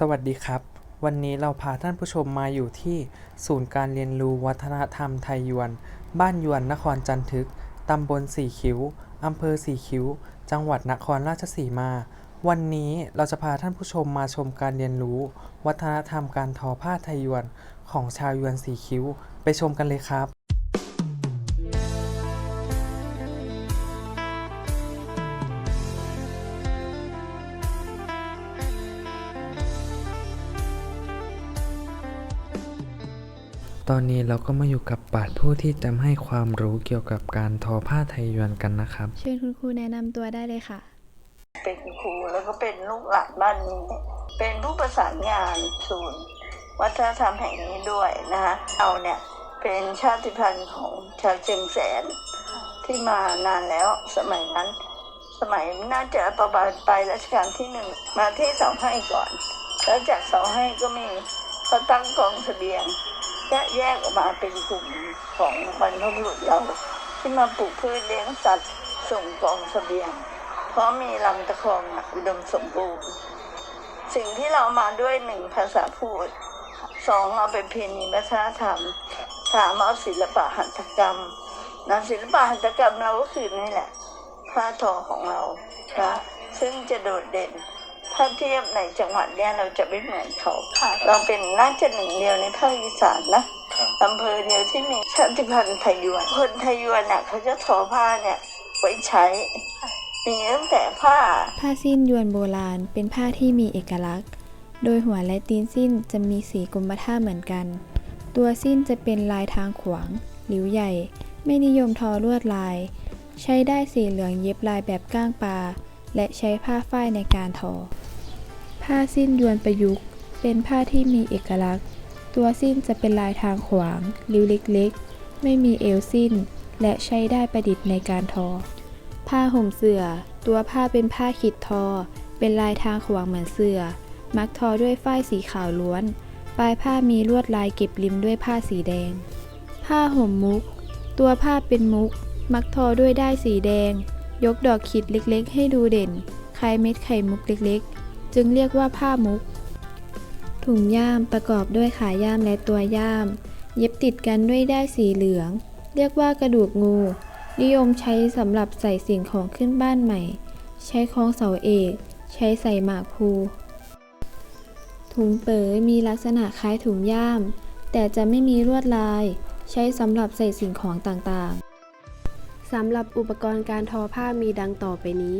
สวัสดีครับ วันนี้เราพาท่านผู้ชมมาอยู่ที่ศูนย์การเรียนรู้วัฒนธรรมไทยยวน บ้านยวนนครจันทึก ตำบลสี่คิ้ว อำเภอสี่คิ้ว จังหวัดนครราชสีมา วันนี้เราจะพาท่านผู้ชมมาชมการเรียนรู้ วัฒนธรรมการทอผ้าไทยยวน ของชาวยวนสี่คิ้ว ไปชมกันเลยครับ ตอนนี้เราก็มาอยู่กับปราชญ์ผู้ที่จะให้ความรู้เกี่ยวกับการทอผ้าไทยยวนกันนะครับ เชิญคุณครูแนะนำตัวได้เลยค่ะ เป็นครูแล้วก็เป็นลูกหลานบ้านนี้ เป็นผู้ประสานงานศูนย์วัฒนธรรมแห่งนี้ด้วยนะคะเราเนี่ยเป็นชาติพันธุ์ของชาวเชียงแสนที่มานานแล้วสมัยนั้น สมัยน่าจะประมาณปลายรัชกาลที่หนึ่งมาที่เสาให้ก่อน แล้วจากเสาให้ก็มีเขาตั้งกองเสบียง แยกแยกออกมาเป็นกลุ่มของบรรพบุรุษเรา ที่มาปลูกพืชเลี้ยงสัตว์ส่งกองเสบียง เพราะมีลำตะคองอะอุดมสมบูรณ์ สิ่งที่เรามาด้วยหนึ่งภาษาพูดสองเอาเป็นเพณีวัฒนธรรมสามเอาศิลปะหัตถกรรมนะศิลปะหัตถกรรมเราก็คือนี่แหละผ้าทอของเรานะซึ่งจะโดดเด่น ถ้าเทียบในจังหวัดเนี่ยเราจะไม่เหมือนเขาเราเป็นน่าจะหนึ่งเดียวในภาคอีสานนะอำเภอเดียวที่มีชาติพันธุ์ไทยยวนคนไทยยวนน่ะเขาจะทอผ้าเนี่ยไว้ใช้ มีตั้งแต่ผ้า ผ้าสิ้นยวนโบราณเป็นผ้าที่มีเอกลักษณ์ โดยหัวและตีนสิ้นจะมีสีกรมท่าเหมือนกัน ตัวสิ้นจะเป็นลายทางขวางหลิวใหญ่ ไม่นิยมทอลวดลาย ใช้ได้สีเหลืองเย็บลายแบบก้างปลา และใช้ผ้าฝ้ายในการทอ ผ้าสิ้นยวนประยุกต์ เป็นผ้าที่มีเอกลักษณ์ ตัวสิ้นจะเป็นลายทางขวางริ้วเล็กๆ ไม่มีเอวสิ้น และใช้ได้ประดิษฐ์ในการทอ ผ้าห่มเสื่อ ตัวผ้าเป็นผ้าขีดทอ เป็นลายทางขวางเหมือนเสื่อ มักทอด้วยฝ้ายสีขาวล้วน ปลายผ้ามีลวดลายเก็บริมด้วยผ้าสีแดง ผ้าห่มมุก ตัวผ้าเป็นมุก มักทอด้วยได้ายสีแดง ยกดอกขีดเล็กๆ ให้ดูเด่น คล้ายเม็ดไข่มุกเล็กๆ จึงเรียกว่าผ้ามุก ถุงย่ามประกอบด้วยขาย่ามและตัวย่าม เย็บติดกันด้วยได้ายสีเหลือง เรียกว่ากระดูกงู นิยมใช้สำหรับใส่สิ่งของขึ้นบ้านใหม่ ใช้คล้องเสาเอก ใช้ใส่หมากภูถุงเป๋อมีลักษณะคล้ายถุงย่าม แต่จะไม่มีลวดลาย ใช้สำหรับใส่สิ่งของต่างๆ สำหรับอุปกรณ์การทอผ้ามีดังต่อไปนี้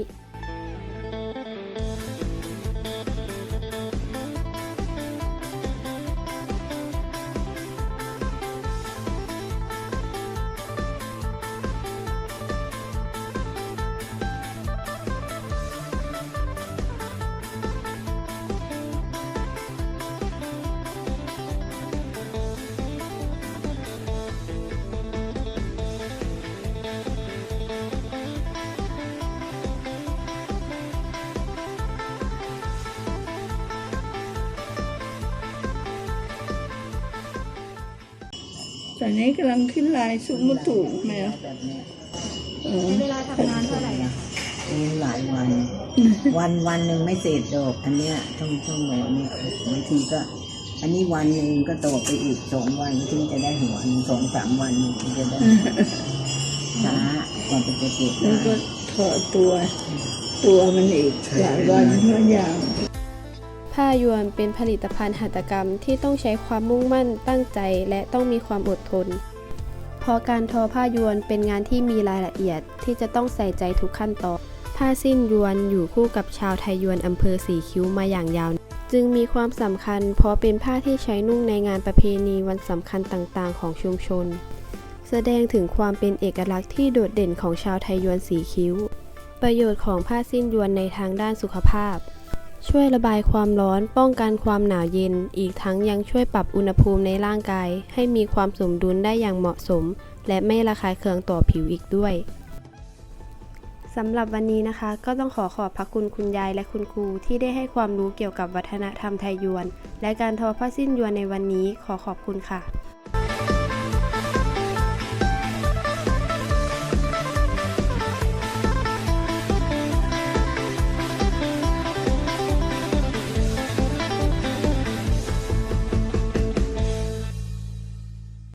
ตอนนี้กำลังขึ้นลายสุมุตุแมวเออมีหลายวัน วันวันหนึ่งไม่เสร็จดอก อันเนี้ยช่วงช่วงโน้นเนี่ยบางทีก็ อันนี้วันหนึ่งก็ต่อไปอีกสองวันถึงจะได้หัวหนึ่งสองสามวันถึงจะได้ช้ากว่าจะเก็บแล้วได้ก็ถอดตัว ตัวมันอีกหลายวันเมื่อยาง ผ้ายวนเป็นผลิตภัณฑ์หัตถกรรมที่ต้องใช้ความมุ่งมั่นตั้งใจและต้องมีความอดทน เพราะการทอผ้ายวนเป็นงานที่มีรายละเอียดที่จะต้องใส่ใจทุกขั้นตอน ผ้าสิ้นยวนอยู่คู่กับชาวไทยยวนอำเภอสีคิ้วมาอย่างยาวนานจึงมีความสำคัญ เพราะเป็นผ้าที่ใช้นุ่งในงานประเพณีวันสำคัญต่างๆ ของชุมชน แสดงถึงความเป็นเอกลักษณ์ที่โดดเด่นของชาวไทยยวนสีคิ้ว ประโยชน์ของผ้าสิ้นยวนในทางด้านสุขภาพ ช่วยระบายความร้อน ป้องกันความหนาวเย็น อีกทั้งยังช่วยปรับอุณหภูมิในร่างกาย ให้มีความสมดุลได้อย่างเหมาะสม และไม่ระคายเคืองต่อผิวอีกด้วยสำหรับวันนี้นะคะ ก็ต้องขอขอบพระคุณคุณยายและคุณครูที่ได้ให้ความรู้เกี่ยวกับวัฒนธรรมไทยยวน และการทอผ้าสิ้นยวนในวันนี้ขอขอบคุณค่ะ